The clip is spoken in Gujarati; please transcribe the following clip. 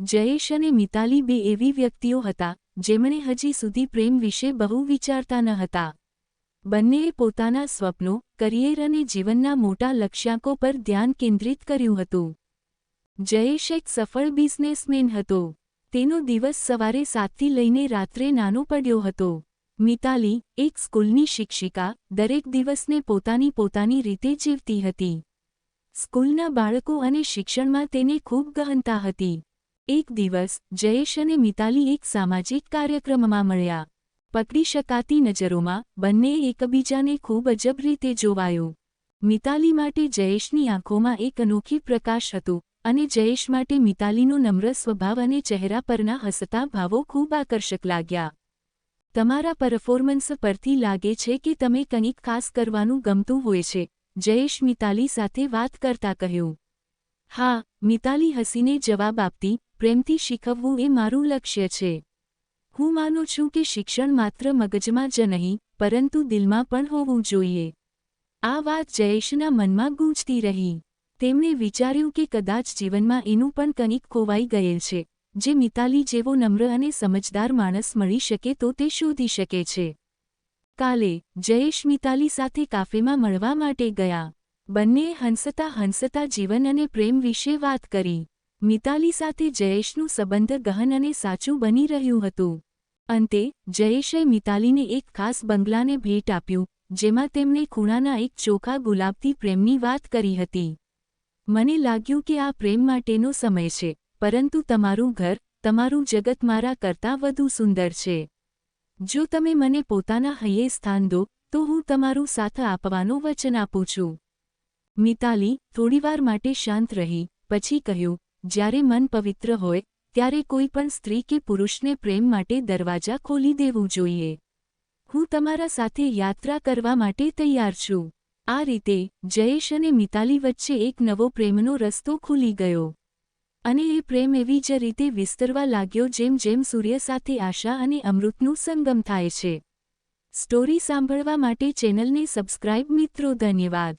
જયેશ અને મિતાલી બે એવી વ્યક્તિઓ હતા, જેમણે હજી સુધી પ્રેમ વિશે બહુ વિચારતા ન હતા. બંનેએ પોતાના સ્વપ્નો, કરિયર અને જીવનના મોટા લક્ષ્યાંકો પર ધ્યાન કેન્દ્રિત કર્યું હતું. જયેશ એક સફળ બિઝનેસમેન હતો. તેનો દિવસ સવારે સાતથી લઈને રાત્રે નાનો પડ્યો હતો. મિતાલી, એક સ્કૂલની શિક્ષિકા, દરેક દિવસને પોતાની પોતાની રીતે જીવતી હતી. સ્કૂલના બાળકો અને શિક્ષણમાં તેને ખૂબ ગહનતા હતી. એક દિવસ, જયેશ અને મિતાલી એક સામાજિક કાર્યક્રમમાં મળ્યા. પકડી શકાતી નજરોમાં, બંને એકબીજાને ખૂબ અજબ રીતે જોવાયું. મિતાલી માટે જયેશની આંખોમાં એક અનોખી પ્રકાશ હતું અને જયેશ માટે મિતાલીનો નમ્ર સ્વભાવ અને ચહેરા પરના હસતા ભાવો ખૂબ આકર્ષક લાગ્યા. તમારા પરફોર્મન્સ પરથી લાગે છે કે તમે કંઈક ખાસ કરવાનું ગમતું હોય છે, જયેશ મિતાલી સાથે વાત કરતા કહ્યું. હા, મિતાલી હસીને જવાબ આપતી, પ્રેમથી શીખવવું એ મારું લક્ષ્ય છે. હું માનું છું કે શિક્ષણ માત્ર મગજમાં જ નહીં, પરંતુ દિલમાં પણ હોવું જોઈએ. આ વાત જયેશના મનમાં ગૂંજતી રહી. તેમણે વિચાર્યું કે કદાચ જીવનમાં એનું પણ કંઈક ખોવાઈ ગયેલ છે, જે મિતાલી જેવો નમ્ર અને સમજદાર માણસ મળી શકે તો તે શોધી શકે છે. કાલે, જયેશ મિતાલી સાથે કાફેમાં મળવા માટે ગયા. બંનેએ હંસતા હંસતા જીવન અને પ્રેમ વિશે વાત કરી. મિતાલી સાથે જયેશનું સંબંધ ગહન અને સાચું બની રહ્યું હતું. અંતે, જયેશે મિતાલીને એક ખાસ બંગલાને ભેટ આપ્યું, જેમાં તેમણે ખૂણાના એક ચોખા ગુલાબથી પ્રેમની વાત કરી હતી. મને લાગ્યું કે આ પ્રેમ માટેનો સમય છે, પરંતુ તમારું ઘર, તમારું જગત મારા કરતાં વધુ સુંદર છે. જો તમે મને પોતાના હૈયે સ્થાન દો, તો હું તમારું સાથ આપવાનું વચન આપું છું. મિતાલી થોડીવાર માટે શાંત રહી, પછી કહ્યું, જ્યારે મન પવિત્ર હોય, ત્યારે કોઈ પણ સ્ત્રી કે પુરુષને પ્રેમ માટે દરવાજા ખોલી દેવું જોઈએ. હું તમારા સાથે યાત્રા કરવા માટે તૈયાર છું. આ રીતે જયેશ અને મિતાલી વચ્ચે એક નવો પ્રેમનો રસ્તો ખુલી ગયો. અને એ પ્રેમ એવી જ રીતે વિસ્તરવા લાગ્યો જેમ જેમ સૂર્ય સાથે આશા અને અમૃતનું સંગમ થાય છે. સ્ટોરી સાંભળવા માટે ચેનલને સબસ્ક્રાઇબ મિત્રો, ધન્યવાદ.